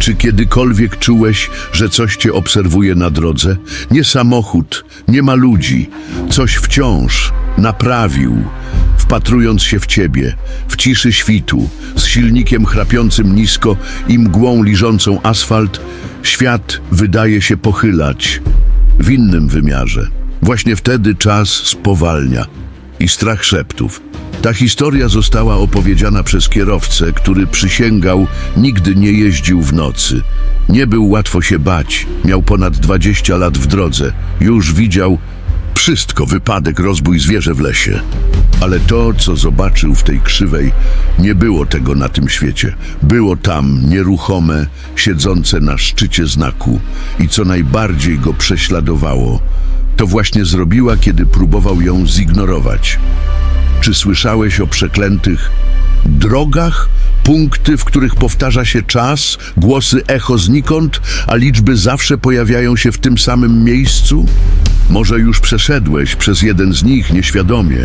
Czy kiedykolwiek czułeś, że coś cię obserwuje na drodze? Nie samochód, nie ma ludzi. Coś wciąż naprawił, wpatrując się w ciebie, w ciszy świtu, z silnikiem chrapiącym nisko i mgłą liżącą asfalt, świat wydaje się pochylać w innym wymiarze. Właśnie wtedy czas spowalnia i strach szeptów. Ta historia została opowiedziana przez kierowcę, który przysięgał, nigdy nie jeździł w nocy. Nie był łatwo się bać, miał ponad 20 lat w drodze, już widział wszystko, wypadek, rozbój zwierzę w lesie. Ale to, co zobaczył w tej krzywej, nie było tego na tym świecie. Było tam nieruchome, siedzące na szczycie znaku i co najbardziej go prześladowało, to właśnie zrobiła, kiedy próbował ją zignorować. Czy słyszałeś o przeklętych drogach? Punkty, w których powtarza się czas, głosy echo znikąd, a liczby zawsze pojawiają się w tym samym miejscu? Może już przeszedłeś przez jeden z nich nieświadomie,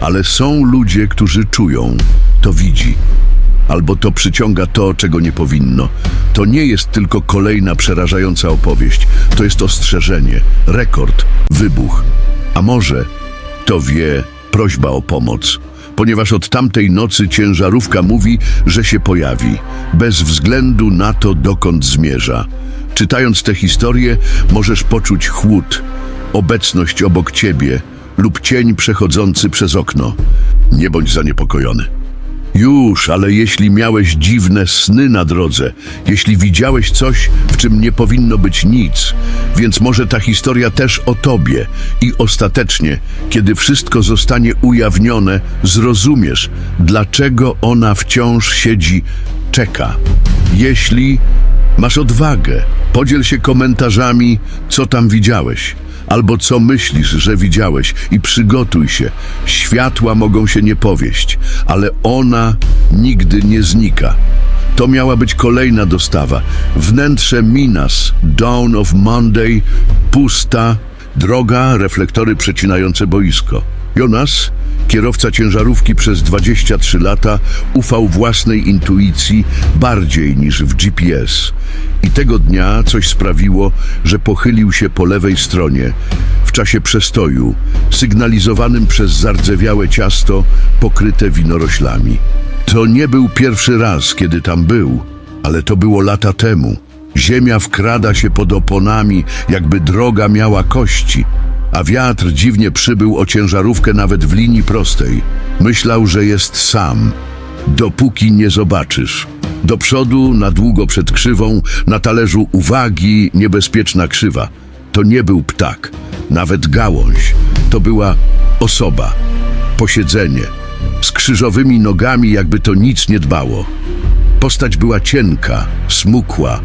ale są ludzie, którzy czują, to widzi. Albo to przyciąga to, czego nie powinno. To nie jest tylko kolejna przerażająca opowieść, to jest ostrzeżenie, rekord, wybuch. A może to wie prośba o pomoc, ponieważ od tamtej nocy ciężarówka mówi, że się pojawi, bez względu na to, dokąd zmierza. Czytając tę historię, możesz poczuć chłód, obecność obok ciebie lub cień przechodzący przez okno. Nie bądź zaniepokojony. Już, ale jeśli miałeś dziwne sny na drodze, jeśli widziałeś coś, w czym nie powinno być nic, więc może ta historia też o tobie i ostatecznie, kiedy wszystko zostanie ujawnione, zrozumiesz, dlaczego ona wciąż siedzi, czeka. Jeśli masz odwagę, podziel się komentarzami, co tam widziałeś. Albo co myślisz, że widziałeś i przygotuj się. Światła mogą się nie powieść, ale ona nigdy nie znika. To miała być kolejna dostawa. Wnętrze Minas, Dawn of Monday, pusta, droga, reflektory przecinające boisko. Jonas, kierowca ciężarówki przez 23 lata, ufał własnej intuicji bardziej niż w GPS. I tego dnia coś sprawiło, że pochylił się po lewej stronie, w czasie przestoju, sygnalizowanym przez zardzewiałe ciasto pokryte winoroślami. To nie był pierwszy raz, kiedy tam był, ale to było lata temu. Ziemia wkrada się pod oponami, jakby droga miała kości, a wiatr dziwnie przybył o ciężarówkę nawet w linii prostej. Myślał, że jest sam, dopóki nie zobaczysz. Do przodu, na długo przed krzywą, na talerzu uwagi, niebezpieczna krzywa. To nie był ptak, nawet gałąź. To była osoba, posiedzenie, z krzyżowymi nogami, jakby to nic nie dbało. Postać była cienka, smukła,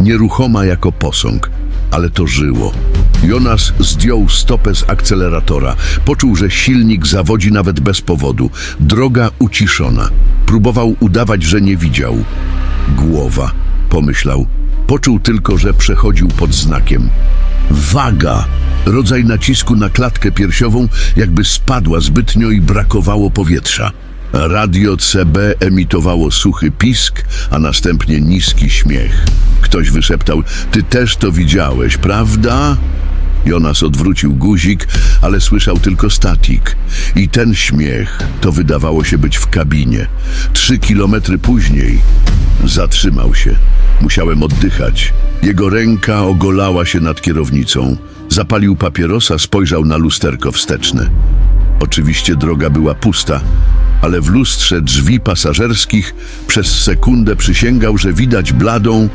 nieruchoma jako posąg, ale to żyło. Jonas zdjął stopę z akceleratora. Poczuł, że silnik zawodzi nawet bez powodu. Droga uciszona. Próbował udawać, że nie widział. Głowa, pomyślał. Poczuł tylko, że przechodził pod znakiem. Waga! Rodzaj nacisku na klatkę piersiową, jakby spadła zbytnio i brakowało powietrza. Radio CB emitowało suchy pisk, a następnie niski śmiech. Ktoś wyszeptał, ty też to widziałeś, prawda? Jonas odwrócił guzik, ale słyszał tylko statik. I ten śmiech to wydawało się być w kabinie. Trzy kilometry później zatrzymał się. Musiałem oddychać. Jego ręka ogolała się nad kierownicą. Zapalił papierosa, spojrzał na lusterko wsteczne. Oczywiście droga była pusta, ale w lustrze drzwi pasażerskich przez sekundę przysięgał, że widać bladą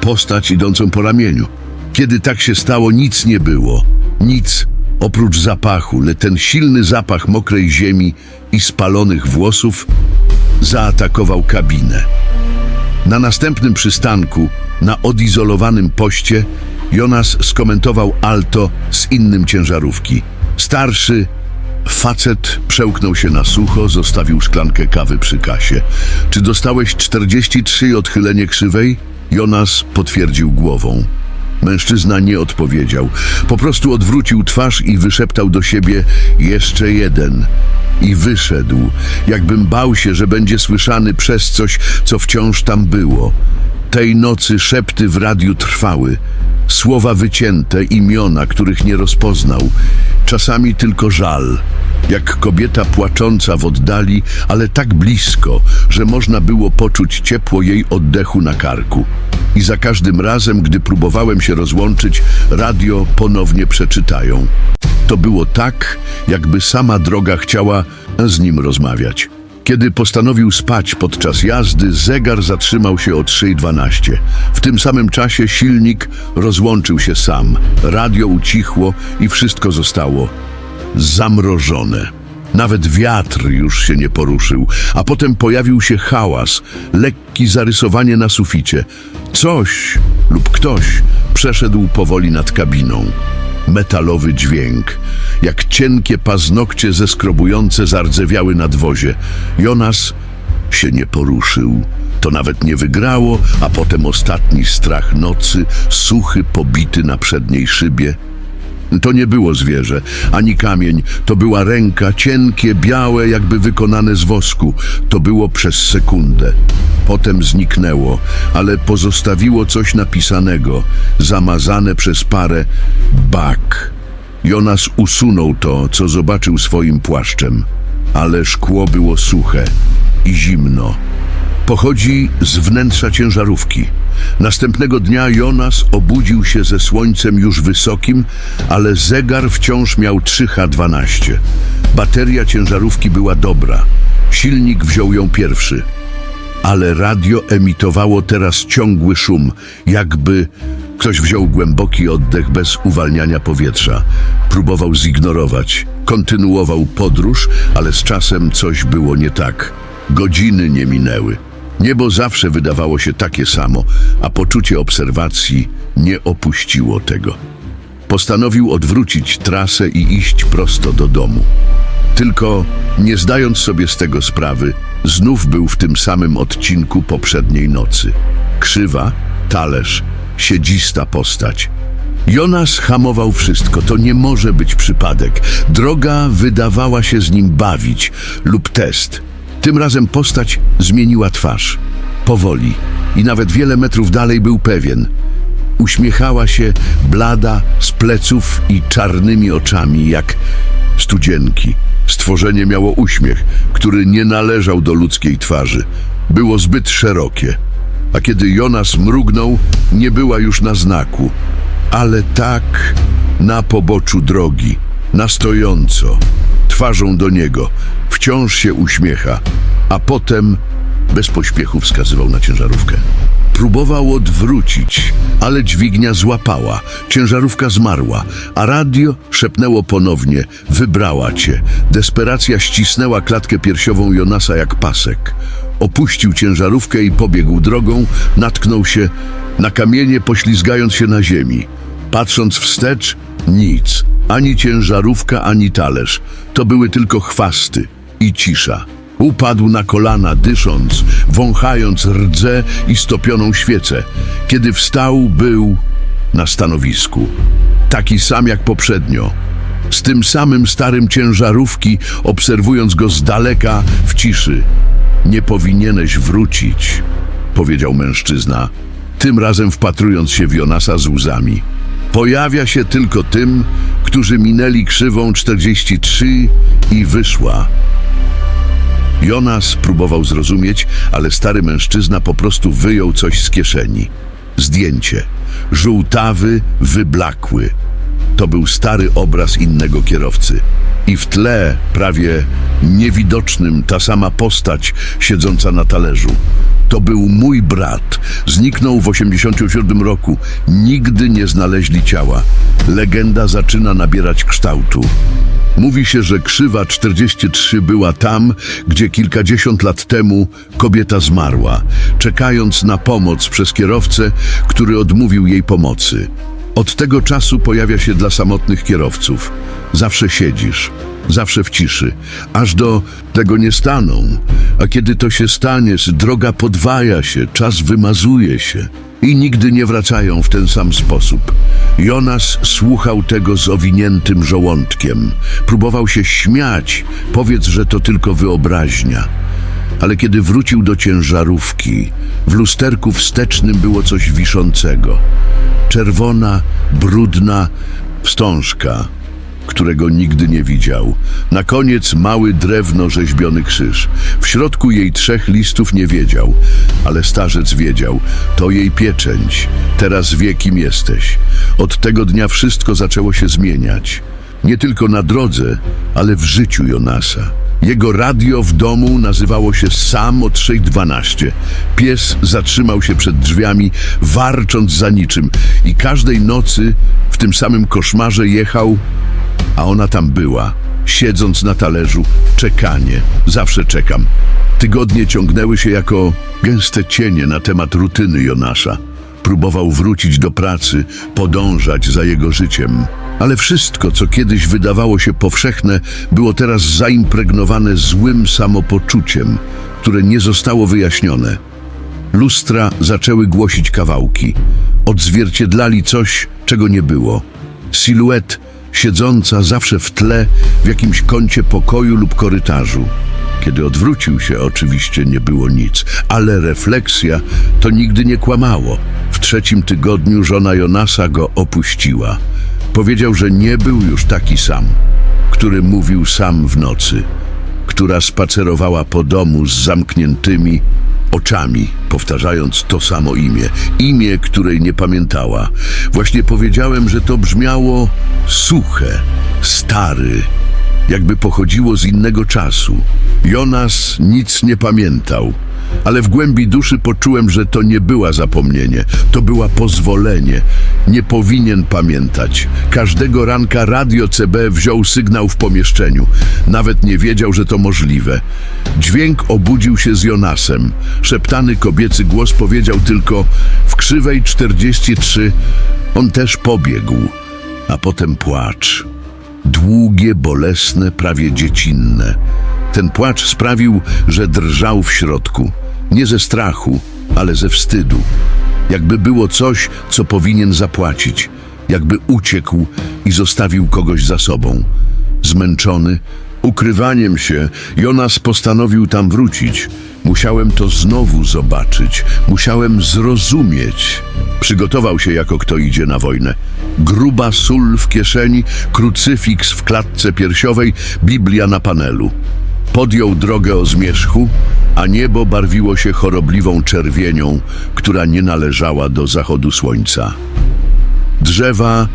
postać idącą po ramieniu. Kiedy tak się stało, nic nie było. Nic oprócz zapachu, lecz ten silny zapach mokrej ziemi i spalonych włosów zaatakował kabinę. Na następnym przystanku, na odizolowanym poście, Jonas skomentował Alto z innym ciężarówki. Starszy facet przełknął się na sucho, zostawił szklankę kawy przy kasie. Czy dostałeś 43 i odchylenie krzywej? Jonas potwierdził głową. Mężczyzna nie odpowiedział. Po prostu odwrócił twarz i wyszeptał do siebie jeszcze jeden. I wyszedł, jakbym bał się, że będzie słyszany przez coś, co wciąż tam było. Tej nocy szepty w radiu trwały. Słowa wycięte, imiona, których nie rozpoznał. Czasami tylko żal. Jak kobieta płacząca w oddali, ale tak blisko, że można było poczuć ciepło jej oddechu na karku. I za każdym razem, gdy próbowałem się rozłączyć, radio ponownie przeczytają. To było tak, jakby sama droga chciała z nim rozmawiać. Kiedy postanowił spać podczas jazdy, zegar zatrzymał się o 3.12. W tym samym czasie silnik rozłączył się sam, radio ucichło i wszystko zostało zamrożone. Nawet wiatr już się nie poruszył, a potem pojawił się hałas, lekki zarysowanie na suficie. Coś lub ktoś przeszedł powoli nad kabiną. Metalowy dźwięk, jak cienkie paznokcie zeskrobujące zardzewiały nadwozie. Jonas się nie poruszył. To nawet nie wygrało, a potem ostatni strach nocy, suchy, pobity na przedniej szybie. To nie było zwierzę, ani kamień, to była ręka, cienkie, białe, jakby wykonane z wosku. To było przez sekundę. Potem zniknęło, ale pozostawiło coś napisanego, zamazane przez parę bak. Jonas usunął to, co zobaczył swoim płaszczem, ale szkło było suche i zimno. Pochodzi z wnętrza ciężarówki. Następnego dnia Jonas obudził się ze słońcem już wysokim, ale zegar wciąż miał 3H12. Bateria ciężarówki była dobra. Silnik wziął ją pierwszy. Ale radio emitowało teraz ciągły szum, jakby ktoś wziął głęboki oddech bez uwalniania powietrza. Próbował zignorować. Kontynuował podróż, ale z czasem coś było nie tak. Godziny nie minęły. Niebo zawsze wydawało się takie samo, a poczucie obserwacji nie opuściło tego. Postanowił odwrócić trasę i iść prosto do domu. Tylko, nie zdając sobie z tego sprawy, znów był w tym samym odcinku poprzedniej nocy. Krzywa, talerz, siedzista postać. Jonas hamował wszystko, to nie może być przypadek. Droga wydawała się z nim bawić lub test. Tym razem postać zmieniła twarz. Powoli i nawet wiele metrów dalej był pewien. Uśmiechała się blada z pleców i czarnymi oczami, jak studzienki. Stworzenie miało uśmiech, który nie należał do ludzkiej twarzy. Było zbyt szerokie. A kiedy Jonas mrugnął, nie była już na znaku. Ale tak na poboczu drogi, na stojąco, twarzą do niego, wciąż się uśmiecha, a potem bez pośpiechu wskazywał na ciężarówkę. Próbował odwrócić, ale dźwignia złapała, ciężarówka zmarła, a radio szepnęło ponownie: Wybrała cię. Desperacja ścisnęła klatkę piersiową Jonasa jak pasek. Opuścił ciężarówkę i pobiegł drogą, natknął się na kamienie, poślizgając się na ziemi. Patrząc wstecz, nic. Ani ciężarówka, ani talerz. To były tylko chwasty i cisza. Upadł na kolana, dysząc, wąchając rdze i stopioną świecę. Kiedy wstał, był na stanowisku. Taki sam jak poprzednio. Z tym samym starym ciężarówki, obserwując go z daleka w ciszy. Nie powinieneś wrócić, powiedział mężczyzna, tym razem wpatrując się w Jonasa z łzami. Pojawia się tylko tym, którzy minęli krzywą 43 i wyszła. Jonas próbował zrozumieć, ale stary mężczyzna po prostu wyjął coś z kieszeni. Zdjęcie. Żółtawy, wyblakły. To był stary obraz innego kierowcy. I w tle, prawie niewidocznym, ta sama postać siedząca na talerzu. To był mój brat. Zniknął w 87 roku. Nigdy nie znaleźli ciała. Legenda zaczyna nabierać kształtu. Mówi się, że krzywa 43 była tam, gdzie kilkadziesiąt lat temu kobieta zmarła, czekając na pomoc przez kierowcę, który odmówił jej pomocy. Od tego czasu pojawia się dla samotnych kierowców. Zawsze siedzisz, zawsze w ciszy, aż do tego nie staną. A kiedy to się stanie, droga podwaja się, czas wymazuje się i nigdy nie wracają w ten sam sposób. Jonas słuchał tego z owiniętym żołądkiem. Próbował się śmiać, powiedz, że to tylko wyobraźnia. Ale kiedy wrócił do ciężarówki, w lusterku wstecznym było coś wiszącego. Czerwona, brudna wstążka, którego nigdy nie widział. Na koniec mały drewno rzeźbiony krzyż. W środku jej trzech listów nie wiedział, ale starzec wiedział. To jej pieczęć. Teraz wie, kim jesteś. Od tego dnia wszystko zaczęło się zmieniać. Nie tylko na drodze, ale w życiu Jonasa. Jego radio w domu nazywało się Sam o 3.12. Pies zatrzymał się przed drzwiami, warcząc za niczym i każdej nocy w tym samym koszmarze jechał, a ona tam była, siedząc na talerzu, czekanie, zawsze czekam. Tygodnie ciągnęły się jako gęste cienie na temat rutyny Jonasza. Próbował wrócić do pracy, podążać za jego życiem. Ale wszystko, co kiedyś wydawało się powszechne, było teraz zaimpregnowane złym samopoczuciem, które nie zostało wyjaśnione. Lustra zaczęły głosić kawałki. Odzwierciedlali coś, czego nie było. Siluet siedząca zawsze w tle w jakimś kącie pokoju lub korytarzu. Kiedy odwrócił się, oczywiście nie było nic, ale refleksja to nigdy nie kłamało. Trzecim tygodniu żona Jonasa go opuściła. Powiedział, że nie był już taki sam, który mówił sam w nocy, która spacerowała po domu z zamkniętymi oczami, powtarzając to samo imię, imię, której nie pamiętała. Właśnie powiedziałem, że to brzmiało suche, stary, jakby pochodziło z innego czasu. Jonas nic nie pamiętał, ale w głębi duszy poczułem, że to nie była zapomnienie, to była pozwolenie. Nie powinien pamiętać. Każdego ranka radio CB wziął sygnał w pomieszczeniu. Nawet nie wiedział, że to możliwe. Dźwięk obudził się z Jonasem. Szeptany kobiecy głos powiedział tylko w krzywej 43 on też pobiegł, a potem płacz. Długie, bolesne, prawie dziecinne. Ten płacz sprawił, że drżał w środku. Nie ze strachu, ale ze wstydu. Jakby było coś, co powinien zapłacić. Jakby uciekł i zostawił kogoś za sobą. Zmęczony, ukrywaniem się, Jonas postanowił tam wrócić. Musiałem to znowu zobaczyć. Musiałem zrozumieć. Przygotował się jako kto idzie na wojnę. Gruba sól w kieszeni, krucyfiks w klatce piersiowej, Biblia na panelu. Podjął drogę o zmierzchu, a niebo barwiło się chorobliwą czerwienią, która nie należała do zachodu słońca. Drzewa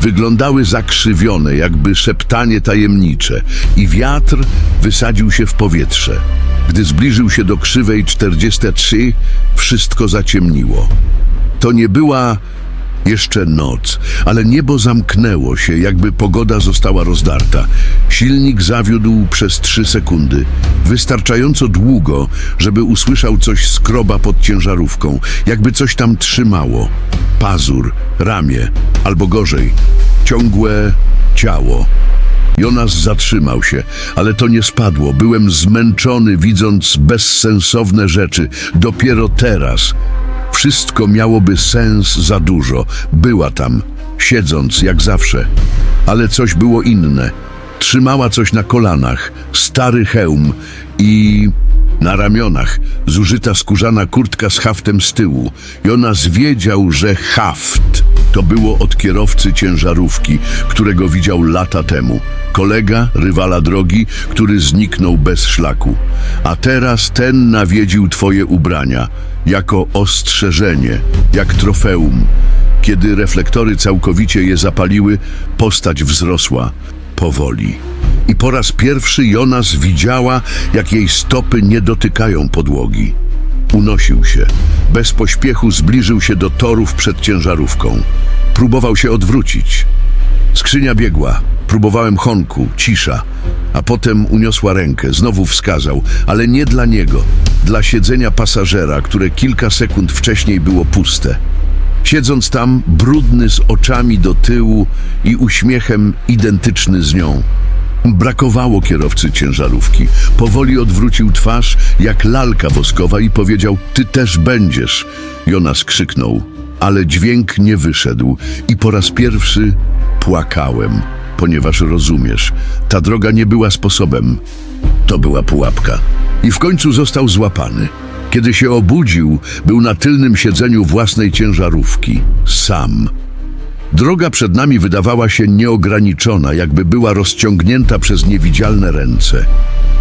wyglądały zakrzywione, jakby szeptanie tajemnicze, i wiatr wysadził się w powietrze. Gdy zbliżył się do krzywej 43, wszystko zaciemniło. To nie była jeszcze noc, ale niebo zamknęło się, jakby pogoda została rozdarta. Silnik zawiódł przez trzy sekundy, wystarczająco długo, żeby usłyszał coś skroba pod ciężarówką, jakby coś tam trzymało. Pazur, ramię, albo gorzej, ciągłe ciało. Jonas zatrzymał się, ale to nie spadło. Byłem zmęczony, widząc bezsensowne rzeczy. Dopiero teraz wszystko miałoby sens za dużo. Była tam, siedząc jak zawsze. Ale coś było inne. Trzymała coś na kolanach, stary hełm i na ramionach zużyta skórzana kurtka z haftem z tyłu. Jonas wiedział, że haft to było od kierowcy ciężarówki, którego widział lata temu. Kolega, rywala drogi, który zniknął bez szlaku. A teraz ten nawiedził twoje ubrania, jako ostrzeżenie, jak trofeum. Kiedy reflektory całkowicie je zapaliły, postać wzrosła, powoli. I po raz pierwszy Jonas widziała, jak jej stopy nie dotykają podłogi. Unosił się. Bez pośpiechu zbliżył się do torów przed ciężarówką. Próbował się odwrócić. Skrzynia biegła. Próbowałem honku, cisza. A potem uniosła rękę, znowu wskazał, ale nie dla niego, dla siedzenia pasażera, które kilka sekund wcześniej było puste. Siedząc tam, brudny z oczami do tyłu i uśmiechem identyczny z nią. Brakowało kierowcy ciężarówki. Powoli odwrócił twarz jak lalka woskowa i powiedział: Ty też będziesz. Jonas krzyknął, ale dźwięk nie wyszedł i po raz pierwszy płakałem, ponieważ rozumiesz, ta droga nie była sposobem. To była pułapka. I w końcu został złapany. Kiedy się obudził, był na tylnym siedzeniu własnej ciężarówki. Sam. Droga przed nami wydawała się nieograniczona, jakby była rozciągnięta przez niewidzialne ręce.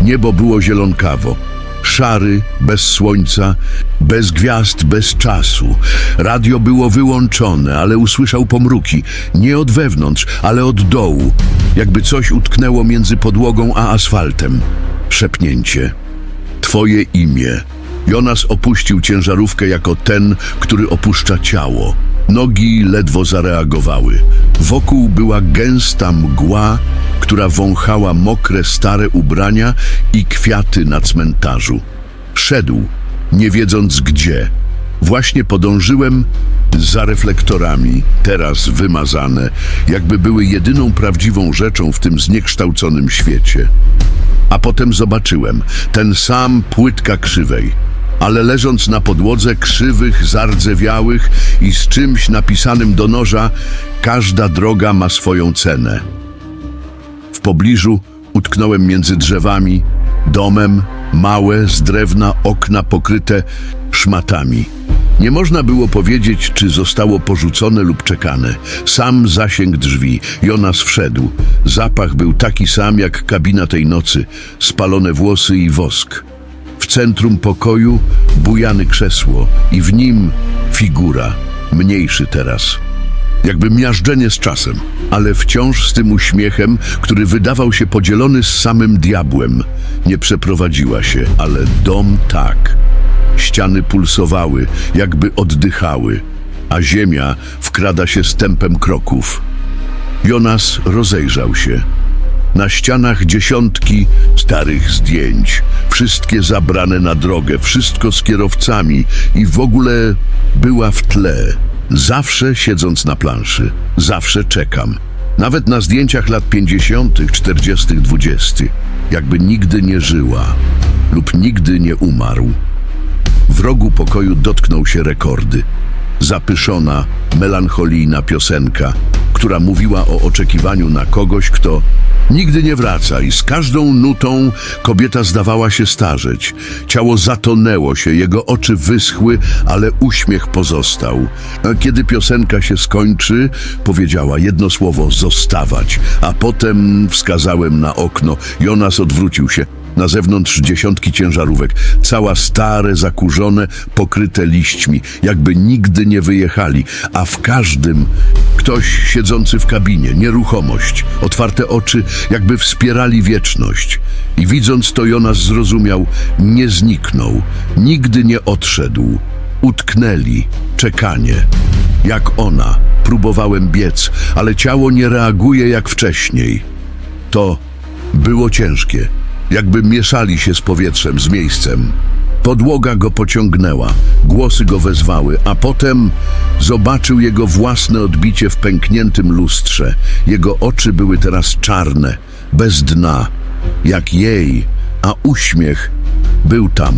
Niebo było zielonkawo. Szary, bez słońca, bez gwiazd, bez czasu. Radio było wyłączone, ale usłyszał pomruki. Nie od wewnątrz, ale od dołu. Jakby coś utknęło między podłogą a asfaltem. Szepnięcie. Twoje imię. Jonas opuścił ciężarówkę jako ten, który opuszcza ciało. Nogi ledwo zareagowały. Wokół była gęsta mgła, która wąchała mokre, stare ubrania i kwiaty na cmentarzu. Szedł, nie wiedząc gdzie. Właśnie podążyłem za reflektorami, teraz wymazane, jakby były jedyną prawdziwą rzeczą w tym zniekształconym świecie. A potem zobaczyłem ten sam płytka krzywej, ale leżąc na podłodze krzywych, zardzewiałych i z czymś napisanym do noża, każda droga ma swoją cenę. W pobliżu utknąłem między drzewami, domem, małe, z drewna okna pokryte szmatami. Nie można było powiedzieć, czy zostało porzucone lub czekane. Sam zasięg drzwi. Jonas wszedł. Zapach był taki sam jak kabina tej nocy. Spalone włosy i wosk. W centrum pokoju bujane krzesło i w nim figura, mniejszy teraz. Jakby miażdżenie z czasem, ale wciąż z tym uśmiechem, który wydawał się podzielony z samym diabłem. Nie przeprowadziła się, ale dom tak. Ściany pulsowały, jakby oddychały, a ziemia wkrada się stępem kroków. Jonas rozejrzał się. Na ścianach dziesiątki starych zdjęć, wszystkie zabrane na drogę, wszystko z kierowcami i w ogóle była w tle. Zawsze siedząc na planszy, zawsze czekam. Nawet na zdjęciach lat 50., 40., 20., jakby nigdy nie żyła lub nigdy nie umarł. W rogu pokoju dotknął się rekordy. Zapyszona, melancholijna piosenka, która mówiła o oczekiwaniu na kogoś, kto nigdy nie wraca i z każdą nutą kobieta zdawała się starzeć. Ciało zatonęło się, jego oczy wyschły, ale uśmiech pozostał. A kiedy piosenka się skończy, powiedziała jedno słowo zostawać, a potem wskazałem na okno. Jonas odwrócił się. Na zewnątrz dziesiątki ciężarówek, cała stare, zakurzone, pokryte liśćmi, jakby nigdy nie wyjechali, a w każdym ktoś siedzący w kabinie, nieruchomość, otwarte oczy, jakby wspierali wieczność. I widząc to, Jonas zrozumiał, nie zniknął, nigdy nie odszedł. Utknęli, czekanie. Jak ona, próbowałem biec, ale ciało nie reaguje jak wcześniej. To było ciężkie, jakby mieszali się z powietrzem, z miejscem. Podłoga go pociągnęła, głosy go wezwały, a potem zobaczył jego własne odbicie w pękniętym lustrze. Jego oczy były teraz czarne, bez dna, jak jej, a uśmiech był tam.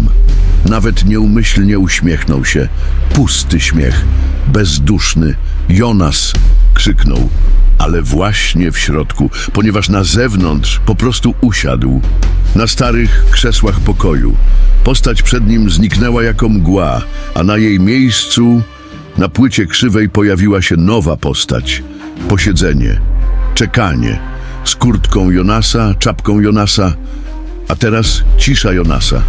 Nawet nieumyślnie uśmiechnął się. Pusty śmiech, bezduszny. Jonas krzyknął, ale właśnie w środku, ponieważ na zewnątrz po prostu usiadł. Na starych krzesłach pokoju. Postać przed nim zniknęła jako mgła, a na jej miejscu na płycie krzywej pojawiła się nowa postać. Posiedzenie, czekanie, z kurtką Jonasa, czapką Jonasa, a teraz cisza Jonasa.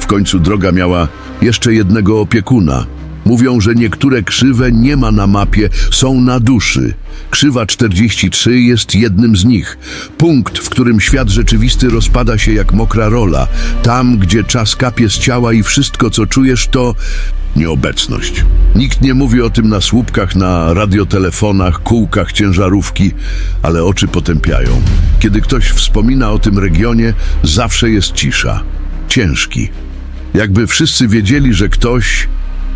W końcu droga miała jeszcze jednego opiekuna. Mówią, że niektóre krzywe nie ma na mapie, są na duszy. Krzywa 43 jest jednym z nich. Punkt, w którym świat rzeczywisty rozpada się jak mokra rola. Tam, gdzie czas kapie z ciała i wszystko, co czujesz, to nieobecność. Nikt nie mówi o tym na słupkach, na radiotelefonach, kółkach ciężarówki, ale oczy potępiają. Kiedy ktoś wspomina o tym regionie, zawsze jest cisza. Ciężki. Jakby wszyscy wiedzieli, że ktoś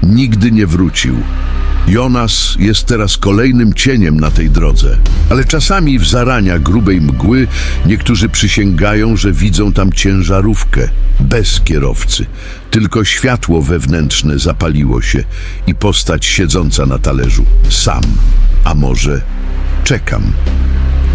nigdy nie wrócił. Jonas jest teraz kolejnym cieniem na tej drodze, ale czasami w zarania grubej mgły niektórzy przysięgają, że widzą tam ciężarówkę bez kierowcy. Tylko światło wewnętrzne zapaliło się i postać siedząca na talerzu. Sam, a może czekam.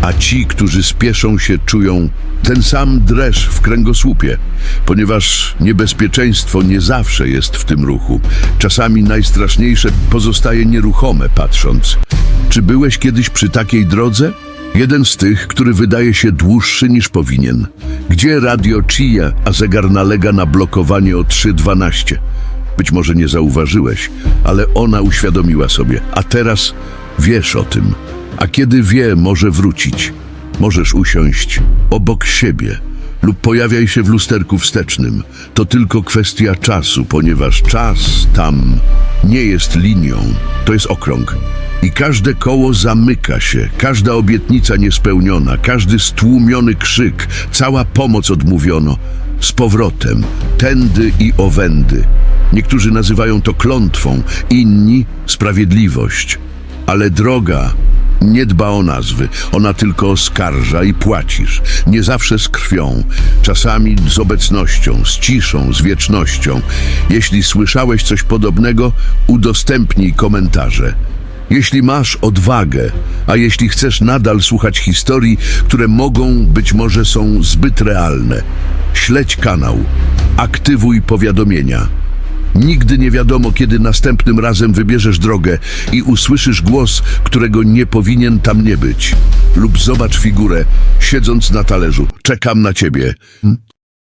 A ci, którzy spieszą się, czują ten sam dreszcz w kręgosłupie, ponieważ niebezpieczeństwo nie zawsze jest w tym ruchu. Czasami najstraszniejsze pozostaje nieruchome patrząc. Czy byłeś kiedyś przy takiej drodze? Jeden z tych, który wydaje się dłuższy niż powinien. Gdzie radio Chia, a zegar nalega na blokowanie o 3.12? Być może nie zauważyłeś, ale ona uświadomiła sobie, a teraz wiesz o tym. A kiedy wie, może wrócić. Możesz usiąść obok siebie lub pojawiaj się w lusterku wstecznym. To tylko kwestia czasu, ponieważ czas tam nie jest linią, to jest okrąg. I każde koło zamyka się, każda obietnica niespełniona, każdy stłumiony krzyk, cała pomoc odmówiono. Z powrotem, tędy i owędy. Niektórzy nazywają to klątwą, inni sprawiedliwość. Ale droga nie dba o nazwy, ona tylko oskarża i płacisz. Nie zawsze z krwią, czasami z obecnością, z ciszą, z wiecznością. Jeśli słyszałeś coś podobnego, udostępnij komentarze. Jeśli masz odwagę, a jeśli chcesz nadal słuchać historii, które mogą, być może są zbyt realne, śledź kanał, aktywuj powiadomienia. Nigdy nie wiadomo, kiedy następnym razem wybierzesz drogę i usłyszysz głos, którego nie powinien tam nie być. Lub zobacz figurę, siedząc na talerzu. Czekam na ciebie.